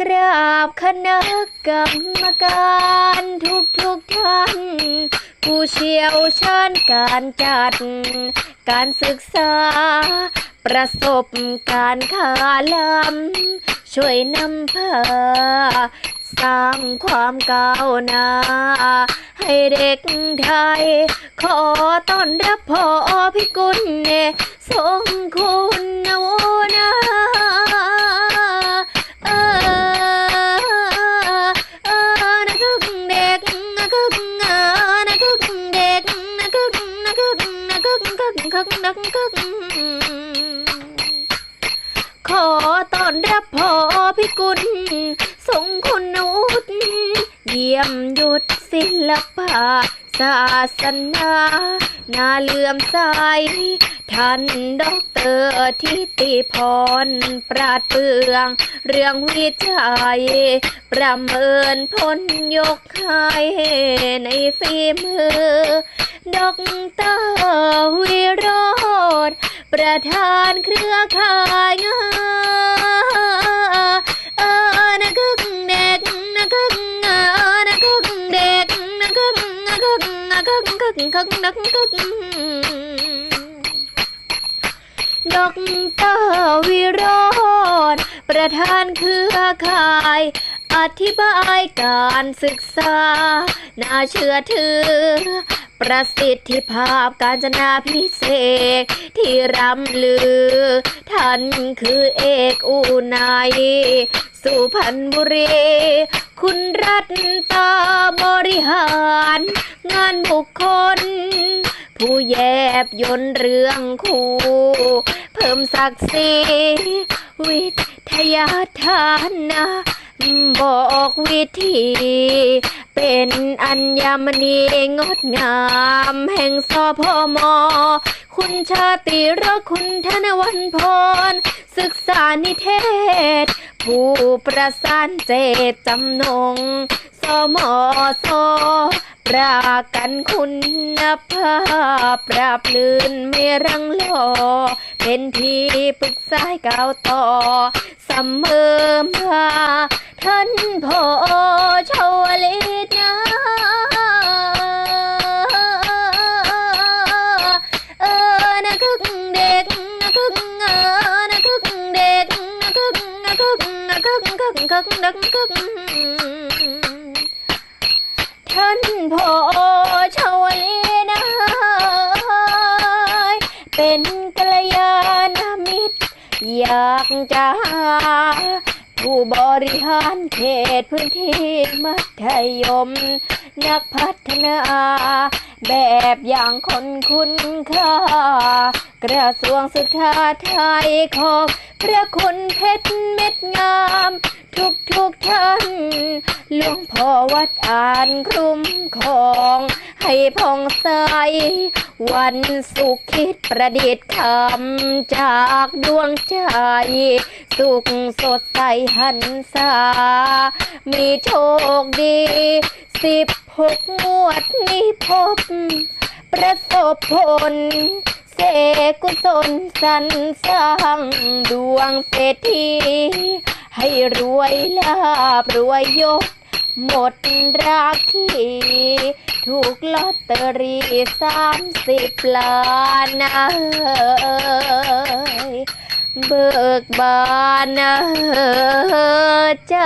กราบคณะกรรมการทุกทุกท่าน ผู้เชี่ยวชาญการจัด การศึกษา ประสบการณ์ขาลำช่วยนำพาสร้างความก้าวหน้า ให้เด็กไทย ขอต้อนรับพ่อพิกุลเนทรงคุณนวนะ นะกึกกึกกึกนะกึกขอต้อนรับพ่อพิกุลทรงคุณนุษเยี่ยมหยุดศิลปะศาสนา นาเลื่อมใส ท่านดอกเตอร์ทิติพร ปราดเปรือง เรื่องวิจัย ประเมินผลยกให้ในฝีมือดอกเตอร์วิโรธประธานเครือข่ายงาเออนะกึกเด็กนะกึกเออนะกึกเด็กนะกึกนะกึกนะกึกกึกกึกนะกึก ดอกเตอร์วิโรธประธานเครือข่าย อธิบายการศึกษา น่าเชื่อถือ ประสิทธิภาพการจนาพิเศษ ที่รำลือ ท่านคือเอกอูนายสุพรรณบุรี คุณรัตตาบริหาร งานบุคคล ผู้แยบยนเรื่องคู่ เพิ่มศักดิ์ศรีวิทยาทานนะบอกวิธี เป็นอัญมณีงดงาม แห่งสพม คุณชาติรักคุณธนวันพร ศึกษานิเทศ ผู้ประสานเจตจำนง สมสปรากันคุณภาพปราบลื่นไม่รังลอ เป็นที่ปรึกษาให้ก้าวต่อเสมอมาท่านพ่อชวลิตนะเออนะคึกเด็กนะคึกเออนะคึกเด็กนะคึกนะคึกนะคึกคึกคึกนักคึก พ่อชาวลีนะเป็นกัลยาณมิตร อยากจะหาผู้บริหารเขตพื้นที่มัธยม นักพัฒนา แบบอย่างคนคุณค่ากระทรวงศึกษาไทยขอบพระคุณเพชรเม็ดงาม ทุกทุกท่านหลวงพ่อวัดอ่านคุ้มครอง ให้ผ่องใส วันสุขคิดประดิษฐ์คำจากดวงใจ สุขสดใสหันษามีโชคดี สิบหกงวดนี้พบ ประสบผล เสกกุศลสรรสร้างดวงเศรษฐีให้รวยลาบรวยยศ หมดราคีถูกลอตเตอรี่สามสิบล้านนะเอ้ยเบิกบานใจ